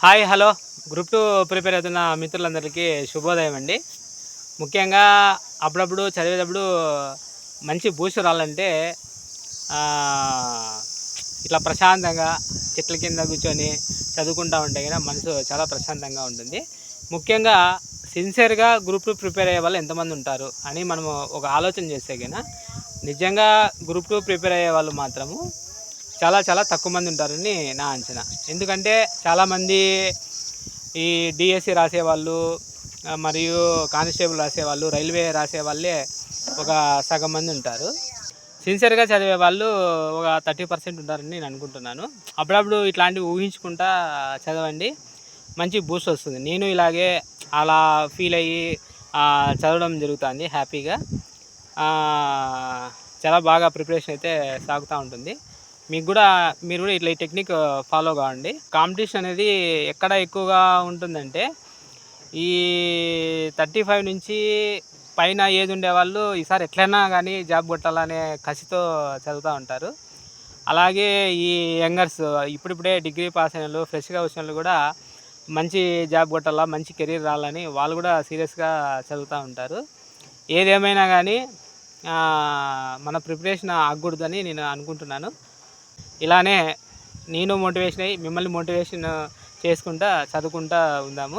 Hi hello. Group two prepare అవుతున్న మిత్రులందరికీ శుభోదయం అండి. ముఖ్యంగా అప్పుడప్పుడు చదివేటప్పుడు మంచి బూస్ట్ రాలంటే ఇట్లా ప్రశాంతంగా చెట్ల కింద కూర్చొని చదువుకుంటా ఉంటే కదా మనసు చాలా ప్రశాంతంగా ఉంటుంది. ముఖ్యంగా సిన్సియర్గా గ్రూప్ టూ ప్రిపేర్ అయ్యే వాళ్ళు ఎంతమంది ఉంటారు అని మనము ఒక ఆలోచన చేస్తే కనుక నిజంగా గ్రూప్ టూ ప్రిపేర్ అయ్యే వాళ్ళు మాత్రము చాలా చాలా తక్కువ మంది ఉంటారని నా అంచనా. ఎందుకంటే చాలామంది ఈ డిఎస్సి రాసేవాళ్ళు మరియు కానిస్టేబుల్ రాసేవాళ్ళు రైల్వే రాసేవాళ్ళే ఒక సగం మంది ఉంటారు. సిన్సియర్గా చదివే వాళ్ళు ఒక థర్టీ పర్సెంట్ ఉంటారని నేను అనుకుంటున్నాను. అప్పుడప్పుడు ఇట్లాంటివి ఊహించుకుంటా చదవండి. మంచి బూస్ట్ వస్తుంది. నేను ఇలాగే అలా ఫీల్ అయ్యి చదవడం జరుగుతుంది హ్యాపీగా. చాలా బాగా ప్రిపరేషన్ అయితే సాగుతూ ఉంటుంది. మీకు కూడా మీరు కూడా ఇట్లా ఈ టెక్నిక్ ఫాలో uh, కావండి. కాంపిటీషన్ అనేది ఎక్కడ ఎక్కువగా ఉంటుందంటే ఈ థర్టీ ఫైవ్ నుంచి పైన ఏజ్ ఉండేవాళ్ళు ఈసారి ఎట్లయినా కానీ జాబ్ కొట్టాలనే కసితో చదువుతూ ఉంటారు. అలాగే ఈ యంగర్స్ ఇప్పుడిప్పుడే డిగ్రీ పాస్ అయిన వాళ్ళు ఫ్రెష్గా వచ్చిన వాళ్ళు కూడా మంచి జాబ్ కొట్టాలా మంచి కెరీర్ రావాలని వాళ్ళు కూడా సీరియస్గా చదువుతూ ఉంటారు. ఏదేమైనా కానీ మన ప్రిపరేషన్ ఆగకూడదని నేను అనుకుంటున్నాను. ఇలానే నేను మోటివేషన్ అయ్యి మిమ్మల్ని మోటివేషన్ చేసుకుంటా చదువుకుంటా ఉందాము.